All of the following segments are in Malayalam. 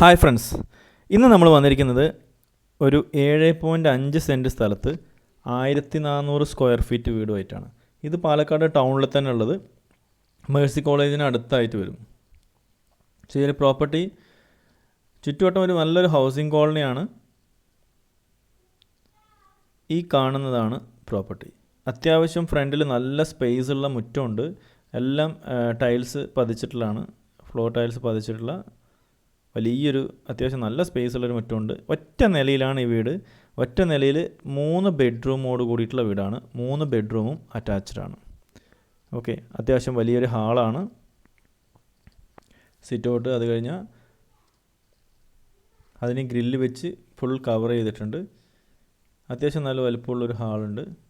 ഹായ് ഫ്രണ്ട്സ് ഇന്ന് നമ്മൾ വന്നിരിക്കുന്നത് ഒരു ഏഴ് പോയിന്റ് അഞ്ച് സെന്റ് സ്ഥലത്ത് ആയിരത്തി നാനൂറ് സ്ക്വയർ ഫീറ്റ് വീടുമായിട്ടാണ്. ഇത് പാലക്കാട് ടൗണിൽ തന്നെ ഉള്ളത്. മേഴ്സി കോളേജിന് അടുത്തായിട്ട് വരും. പക്ഷേ പ്രോപ്പർട്ടി ചുറ്റുവട്ടം ഒരു നല്ലൊരു ഹൗസിംഗ് കോളനിയാണ് ഈ കാണുന്നതാണ് പ്രോപ്പർട്ടി അത്യാവശ്യം ഫ്രണ്ടിൽ നല്ല സ്പേസ് ഉള്ള മുറ്റമുണ്ട്. എല്ലാം ടൈൽസ് പതിച്ചിട്ടുള്ളതാണ്. ഫ്ലോർ ടൈൽസ് പതിച്ചിട്ടുള്ള വലിയൊരു അത്യാവശ്യം നല്ല സ്പേസ് ഉള്ളൊരു മുറ്റമുണ്ട്. ഒറ്റ നിലയിലാണ് ഈ വീട്. ഒറ്റ നിലയിൽ മൂന്ന് ബെഡ്റൂമോട് കൂടിയിട്ടുള്ള വീടാണ്. മൂന്ന് ബെഡ്റൂമും അറ്റാച്ച്ഡ് ആണ്. ഓക്കെ. അത്യാവശ്യം വലിയൊരു ഹാളാണ്. സിറ്റ് ഔട്ട് അത് കഴിഞ്ഞാൽ അതിന് ഗ്രില്ല് വെച്ച് ഫുൾ കവർ ചെയ്തിട്ടുണ്ട്. അത്യാവശ്യം നല്ല വലുപ്പമുള്ളൊരു ഹാളുണ്ട്.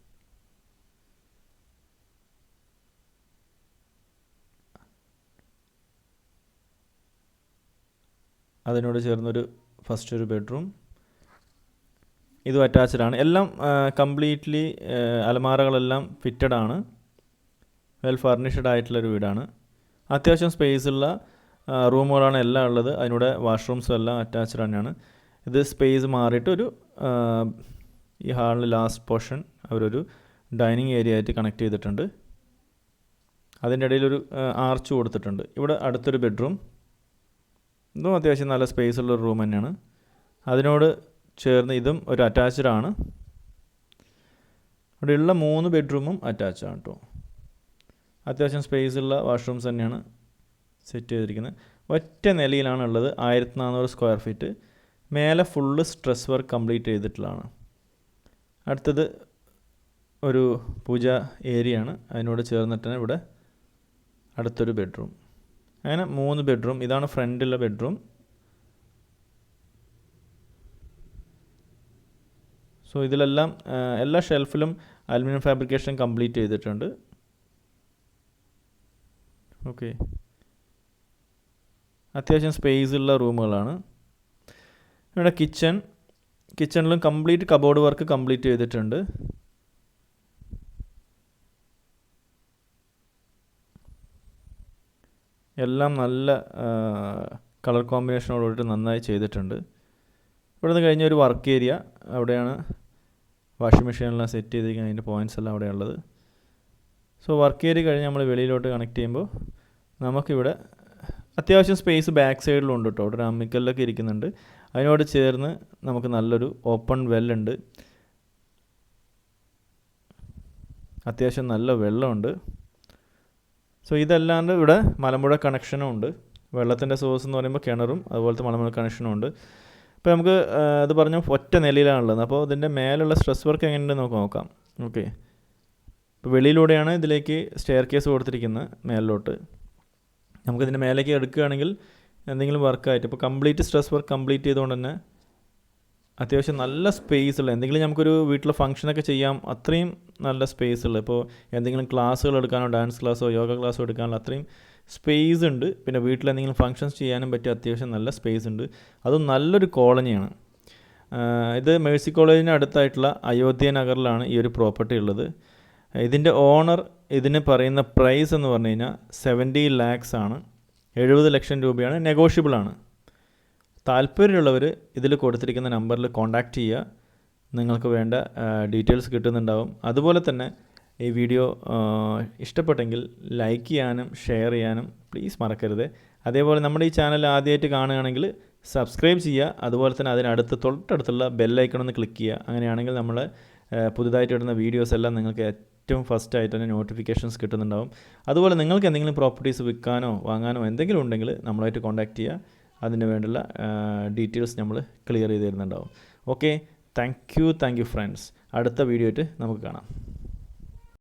അതിനോട് ചേർന്നൊരു ഫസ്റ്റ് ഒരു ബെഡ്റൂം ഇതും അറ്റാച്ച്ഡ് ആണ്. എല്ലാം കംപ്ലീറ്റ്ലി അലമാരകളെല്ലാം ഫിറ്റഡ് ആണ്. വെൽ ഫർണിഷ്ഡ് ആയിട്ടുള്ളൊരു വീടാണ്. അത്യാവശ്യം സ്പേസ് ഉള്ള റൂമുകളാണ് എല്ലാം ഉള്ളത്. അതിനൂടെ വാഷ്റൂംസും എല്ലാം അറ്റാച്ച്ഡ് തന്നെയാണ്. ഇത് സ്പേസ് മാറിയിട്ട് ഒരു ഈ ഹാളിൽ ലാസ്റ്റ് പോർഷൻ അവരൊരു ഡൈനിങ് ഏരിയ ആയിട്ട് കണക്ട് ചെയ്തിട്ടുണ്ട്. അതിന്റെ ഇടയിലൊരു ആർച്ച് കൊടുത്തിട്ടുണ്ട്. ഇവിടെ അടുത്തൊരു ബെഡ്റൂം ഇതും അത്യാവശ്യം നല്ല സ്പേസ് ഉള്ള റൂം തന്നെയാണ്. അതിനോട് ചേർന്ന് ഇതും ഒരു അറ്റാച്ച്ഡ് ആണ്. ഉള്ള മൂന്ന് ബെഡ്റൂമും അറ്റാച്ച് ആണ് കേട്ടോ അത്യാവശ്യം സ്പേസ് ഉള്ള വാഷ്റൂംസ് തന്നെയാണ് സെറ്റ് ചെയ്തിരിക്കുന്നത്. ഒറ്റ നിലയിലാണ് ഉള്ളത്. ആയിരത്തി നാനൂറ് സ്ക്വയർ ഫീറ്റ് മേലെ ഫുള്ള് സ്ട്രെസ് വർക്ക് കംപ്ലീറ്റ് ചെയ്തിട്ടുള്ളതാണ്. അടുത്തത് ഒരു പൂജ ഏരിയ ആണ്. അതിനോട് ചേർന്നിട്ടാണ് ഇവിടെ അടുത്തൊരു ബെഡ്റൂം അങ്ങനെ മൂന്ന് ബെഡ്റൂം ഇതാണ് ഫ്രണ്ടിലുള്ള ബെഡ്റൂം സോ ഇതിലെല്ലാം എല്ലാ ഷെൽഫിലും അലുമിനിയം ഫാബ്രിക്കേഷൻ കംപ്ലീറ്റ് ചെയ്തിട്ടുണ്ട്. ഓക്കെ അത്യാവശ്യം സ്പേസ് ഉള്ള റൂമുകളാണ്. ഇവിടെ കിച്ചൺ കിച്ചണിലും കംപ്ലീറ്റ് കബോർഡ് വർക്ക് കംപ്ലീറ്റ് ചെയ്തിട്ടുണ്ട്. എല്ലാം നല്ല കളർ കോമ്പിനേഷനോടുകൂടി നന്നായി ചെയ്തിട്ടുണ്ട്. ഇവിടെ നിന്ന് കഴിഞ്ഞ ഒരു വർക്ക് ഏരിയ അവിടെയാണ് വാഷിംഗ് മെഷീനെല്ലാം സെറ്റ് ചെയ്തിരിക്കുന്നത്. അതിന്റെ പോയിന്റ്സ് എല്ലാം അവിടെയുള്ളത്. സോ വർക്ക് ഏരിയ കഴിഞ്ഞ് നമ്മൾ വെളിയിലോട്ട് കണക്ട് ചെയ്യുമ്പോൾ നമുക്കിവിടെ അത്യാവശ്യം സ്പേസ് ബാക്ക് സൈഡിലുണ്ട് കേട്ടോ അവിടെ അമ്മിക്കല്ലൊക്കെ ഇരിക്കുന്നുണ്ട്. അതിനോട് ചേർന്ന് നമുക്ക് നല്ലൊരു ഓപ്പൺ വെല്ലുണ്ട് അത്യാവശ്യം നല്ല വെള്ളമുണ്ട്. സോ ഇതല്ലാണ്ട് ഇവിടെ മലമ്പുഴ കണക്ഷനും ഉണ്ട്. വെള്ളത്തിന്റെ സോഴ്സ് എന്ന് പറയുമ്പോൾ കിണറും അതുപോലത്തെ മലമ്പുഴ കണക്ഷനും ഉണ്ട്. ഇപ്പോൾ നമുക്ക് അത് പറഞ്ഞു ഒറ്റ നിലയിലാണുള്ളത് അപ്പോൾ ഇതിന്റെ മേലുള്ള സ്ട്രെസ് വർക്ക് എങ്ങനെയുണ്ടെന്ന് നമുക്ക് നോക്കാം. ഓക്കെ ഇപ്പോൾ വെളിയിലൂടെയാണ് ഇതിലേക്ക് സ്റ്റെയർ കേസ് കൊടുത്തിരിക്കുന്നത് മേലിലോട്ട് നമുക്കിതിന്റെ മേലേക്ക് എടുക്കുകയാണെങ്കിൽ എന്തെങ്കിലും വർക്കായിട്ട് ഇപ്പോൾ കംപ്ലീറ്റ് സ്ട്രെസ് വർക്ക് കംപ്ലീറ്റ് ചെയ്തുകൊണ്ട് തന്നെ അത്യാവശ്യം നല്ല സ്പേസ് ഉള്ള എന്തെങ്കിലും നമുക്കൊരു വീട്ടിലെ ഫംഗ്ഷനൊക്കെ ചെയ്യാം അത്രയും നല്ല സ്പേസ് ഉള്ള. ഇപ്പോൾ എന്തെങ്കിലും ക്ലാസ്സുകൾ എടുക്കാനോ ഡാൻസ് ക്ലാസ്സോ യോഗ ക്ലാസ്സോ എടുക്കാനോ അത്രയും സ്പേസ് ഉണ്ട്. പിന്നെ വീട്ടിൽ എന്തെങ്കിലും ഫംഗ്ഷൻസ് ചെയ്യാനും പറ്റിയ അത്യാവശ്യം നല്ല സ്പേസ് ഉണ്ട്. അതും നല്ലൊരു കോളനിയാണ് ഇത് മേഴ്സി കോളേജിന് അടുത്തായിട്ടുള്ള അയോധ്യ നഗറിലാണ് ഈ ഒരു പ്രോപ്പർട്ടി ഉള്ളത്. ഇതിന്റെ ഓണർ ഇതിന് പറയുന്ന പ്രൈസ് എന്ന് പറഞ്ഞു കഴിഞ്ഞാൽ സെവന്റി ലാക്സ് ആണ്. എഴുപത് ലക്ഷം രൂപയാണ് നെഗോഷ്യബിൾ ആണ്. താല്പര്യമുള്ളവർ ഇതിൽ കൊടുത്തിരിക്കുന്ന നമ്പറിൽ കോൺടാക്റ്റ് ചെയ്യുക. നിങ്ങൾക്ക് വേണ്ട ഡീറ്റെയിൽസ് കിട്ടുന്നുണ്ടാവും. അതുപോലെ തന്നെ ഈ വീഡിയോ ഇഷ്ടപ്പെട്ടെങ്കിൽ ലൈക്ക് ചെയ്യാനും ഷെയർ ചെയ്യാനും പ്ലീസ് മറക്കരുത്. അതേപോലെ നമ്മുടെ ഈ ചാനൽ ആദ്യമായിട്ട് കാണുകയാണെങ്കിൽ സബ്സ്ക്രൈബ് ചെയ്യുക. അതുപോലെ തന്നെ അതിനടുത്ത് തൊട്ടടുത്തുള്ള ബെല്ലൈക്കൺ ഒന്ന് ക്ലിക്ക് ചെയ്യുക. അങ്ങനെയാണെങ്കിൽ നമ്മൾ പുതുതായിട്ട് ഇടുന്ന വീഡിയോസ് എല്ലാം നിങ്ങൾക്ക് ഏറ്റവും ഫസ്റ്റ് ആയിട്ട് തന്നെ നോട്ടിഫിക്കേഷൻസ് കിട്ടുന്നുണ്ടാവും. അതുപോലെ നിങ്ങൾക്ക് എന്തെങ്കിലും പ്രോപ്പർട്ടീസ് വിൽക്കാനോ വാങ്ങാനോ എന്തെങ്കിലും ഉണ്ടെങ്കിൽ നമ്മളായിട്ട് കോൺടാക്റ്റ് ചെയ്യുക. അതിന് വേണ്ടുള്ള ഡീറ്റെയിൽസ് നമ്മൾ ക്ലിയർ ചെയ്ത് തരുന്നുണ്ടാവും. Okay thank you thank you friends അടുത്ത വീഡിയോ ആയിട്ട് നമുക്ക് കാണാം.